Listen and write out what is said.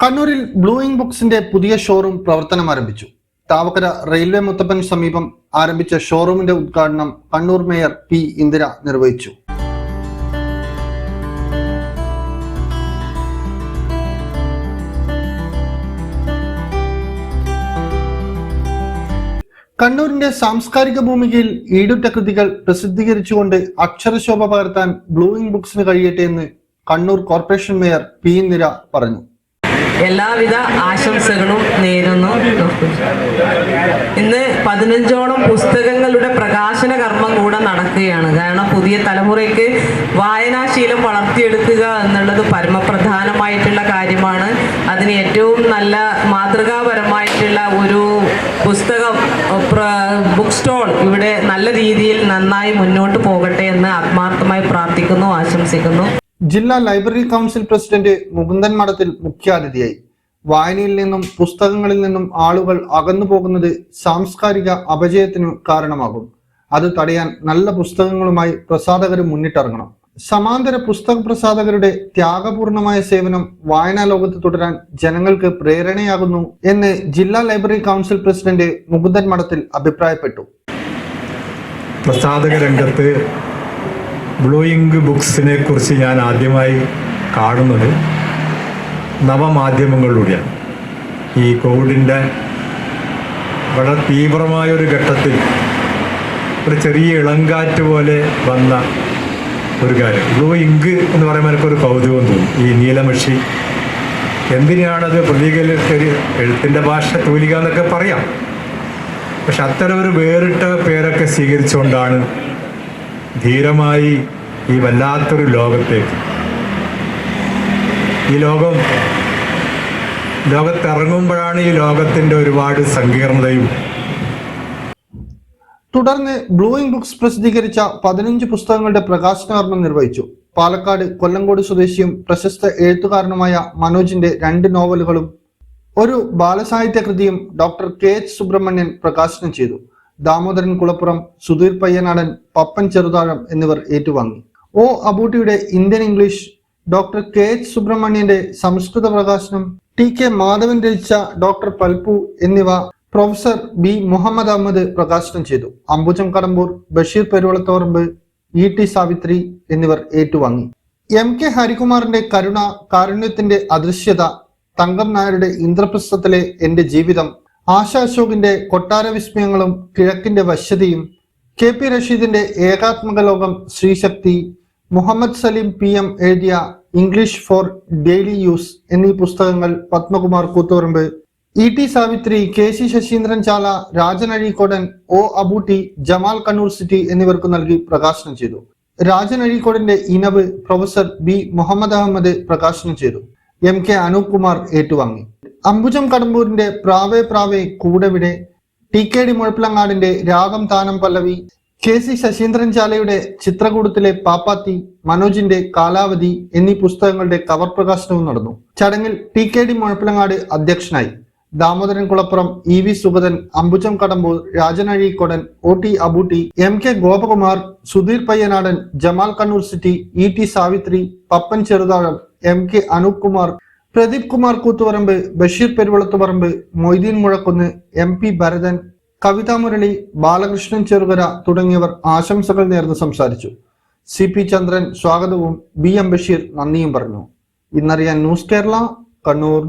കണ്ണൂരിൽ ബ്ലൂയിങ് ബുക്സിന്റെ പുതിയ ഷോറൂം പ്രവർത്തനം ആരംഭിച്ചു. താവക്കര റെയിൽവേ മുത്തപ്പന് സമീപം ആരംഭിച്ച ഷോറൂമിന്റെ ഉദ്ഘാടനം കണ്ണൂർ മേയർ പി ഇന്ദിര നിർവഹിച്ചു. കണ്ണൂരിന്റെ സാംസ്കാരിക ഭൂമികയിൽ ഈടുറ്റ കൃതികൾ പ്രസിദ്ധീകരിച്ചുകൊണ്ട് അക്ഷരശോഭ പകർത്താൻ ബ്ലൂയിങ് ബുക്സിന് കഴിയട്ടെ എന്ന് കണ്ണൂർ കോർപ്പറേഷൻ മേയർ പി നിര പറഞ്ഞു. എല്ലാവിധ ആശംസകളും നേരുന്നു ഇന്ന് പതിനഞ്ചോളം പുസ്തകങ്ങളുടെ പ്രകാശന കർമ്മം കൂടെ നടക്കുകയാണ്. കാരണം പുതിയ തലമുറയ്ക്ക് വായനാശീലം വളർത്തിയെടുക്കുക എന്നുള്ളത് പരമപ്രധാനമായിട്ടുള്ള കാര്യമാണ്. അതിന് ഏറ്റവും നല്ല മാതൃകാപരമായിട്ടുള്ള ഒരു പുസ്തകം ബുക്ക് സ്റ്റോൾ ഇവിടെ നല്ല രീതിയിൽ നന്നായി മുന്നോട്ട് പോകട്ടെ എന്ന് ആത്മാർത്ഥമായി പ്രാർത്ഥിക്കുന്നു ആശംസിക്കുന്നു. ജില്ലാ ലൈബ്രറി കൗൺസിൽ പ്രസിഡന്റ് മുകുന്ദൻ മഠത്തിൽ മുഖ്യാതിഥിയായി. വായനയിൽ നിന്നും പുസ്തകങ്ങളിൽ നിന്നും ആളുകൾ അകന്നു പോകുന്നത് സാംസ്കാരിക അപജയത്തിനു കാരണമാകും. അത് തടയാൻ നല്ല പുസ്തകങ്ങളുമായി പ്രസാധകരും മുന്നിട്ടിറങ്ങണം. സമാന്തര പുസ്തക പ്രസാധകരുടെ ത്യാഗപൂർണമായ സേവനം വായനാ ലോകത്ത് തുടരാൻ ജനങ്ങൾക്ക് പ്രേരണയാകുന്നു എന്ന് ജില്ലാ ലൈബ്രറി കൗൺസിൽ പ്രസിഡന്റ് മുകുന്ദൻ മഠത്തിൽ അഭിപ്രായപ്പെട്ടു. പ്രസാധക രംഗത്ത് ബ്ലൂ ഇങ്ക് ബുക്സിനെ കുറിച്ച് ഞാൻ ആദ്യമായി കാണുന്നത് നവമാധ്യമങ്ങളിലൂടെയാണ്. ഈ കോവിഡിന്റെ വളരെ തീവ്രമായ ഒരു ഘട്ടത്തിൽ ഒരു ചെറിയ ഇളങ്കാറ്റ് പോലെ വന്ന ഒരു കാര്യം. ബ്ലൂ ഇങ്ക് എന്ന് പറയുമ്പോൾ എനിക്കൊരു കൗതുകം തോന്നും. ഈ നീലമഷി എന്തിനാണത് പ്രതീകരിച്ചൊരു എഴുത്തിന്റെ ഭാഷ തൂലിക എന്നൊക്കെ പറയാം. പക്ഷെ അത്തരം ഒരു വേറിട്ട പേരൊക്കെ സ്വീകരിച്ചുകൊണ്ടാണ് ധീരമായി ഈ വല്ലാത്തൊരു ലോകത്തേക്ക്. ഈ ലോകം ലോകത്തിറങ്ങുമ്പോഴാണ് ഈ ലോകത്തിന്റെ ഒരുപാട് സങ്കീർണതയും. തുടർന്ന് ബ്ലൂയിങ് ബുക്സ് പ്രസിദ്ധീകരിച്ച പതിനഞ്ച് പുസ്തകങ്ങളുടെ പ്രകാശനകർമ്മം നിർവഹിച്ചു. പാലക്കാട് കൊല്ലങ്കോട് സ്വദേശിയും പ്രശസ്ത എഴുത്തുകാരനുമായ മനോജിന്റെ രണ്ട് നോവലുകളും ഒരു ബാലസാഹിത്യ കൃതിയും ഡോക്ടർ കെ എച്ച് സുബ്രഹ്മണ്യൻ പ്രകാശനം ചെയ്തു. ദാമോദരൻ കുളപ്പുറം സുധീർ പയ്യനാടൻ പപ്പൻ ചെറുതാഴം എന്നിവർ ഏറ്റുവാങ്ങി. O അബൂട്ടിയുടെ Indian English doctor K H സുബ്രഹ്മണ്യന്റെ സംസ്കൃത പ്രകാശനം ടി കെ മാധവൻ രചിച്ച ഡോക്ടർ പൽപു എന്നിവ പ്രൊഫസർ ബി മുഹമ്മദ് അഹമ്മദ് പ്രകാശനം ചെയ്തു. അംബുജം കടമ്പൂർ ബഷീർ പെരുവളത്തോറമ്പ് ഇ ടി സാവിത്രി എന്നിവർ ഏറ്റുവാങ്ങി. എം കെ ഹരികുമാറിന്റെ കരുണ കാരുണ്യത്തിന്റെ അദൃശ്യത തങ്കം നായരുടെ ഇന്ദ്രപ്രസ്ഥത്തിലെ എന്റെ ജീവിതം ആശ അശോകിന്റെ കൊട്ടാര വിസ്മയങ്ങളും കിഴക്കിന്റെ വശ്യതയും കെ പി റഷീദിന്റെ ഏകാത്മക ലോകം ശ്രീശക്തി മുഹമ്മദ് സലീം പി എം എഴുതിയ ഇംഗ്ലീഷ് ഫോർ ഡെയിലി യൂസ് എന്നീ പുസ്തകങ്ങൾ Padmakumar Koothuparamba. E T Savithri K C Sasindran Chala Rajan Azhikodan O Abootty Jamal Kannur city എന്നിവർക്ക് നൽകി പ്രകാശനം ചെയ്തു. രാജൻ അഴീക്കോടിന്റെ ഇനവ് പ്രൊഫസർ ബി മുഹമ്മദ് അഹമ്മദ് പ്രകാശനം ചെയ്തു. എം കെ അനൂപ് കുമാർ ഏറ്റുവാങ്ങി. അംബുജം കടമ്പൂരിന്റെ പ്രാവേ പ്രാവേ കൂടെവിടെ ടി കെ ഡി മുഴപ്പിലങ്ങാടിന്റെ രാഗം താനം പല്ലവി കെ സി ശശീന്ദ്രൻ ചാലയുടെ ചിത്രകൂടത്തിലെ പാപ്പാത്തി മനോജിന്റെ കാലാവധി എന്നീ പുസ്തകങ്ങളുടെ കവർ പ്രകാശനവും നടന്നു. ചടങ്ങിൽ ടി കെ ഡി മുഴപ്പിലങ്ങാട് അധ്യക്ഷനായി Damodaran Kulappuram E V Sugathan Ambujam Kadambur Rajan Azhikodan O T Abootty M K Gopakumar Sudheer Payyanadan Jamal Kannur city E T Savitri Pappan Cheruthazham M K Anoop Kumar Pradeep Kumar Koothuparamba Basheer Peruvalathuparamba Moideen Muzhakkunnu M P Bharathan Kavitha Murali Balakrishnan Cherukara തുടങ്ങിയവർ ആശംസകൾ നേർന്ന് സംസാരിച്ചു. C P ചന്ദ്രൻ സ്വാഗതവും B M Basheer നന്ദിയും പറഞ്ഞു. ഇന്നറിയാൻ news Kerala Kannur.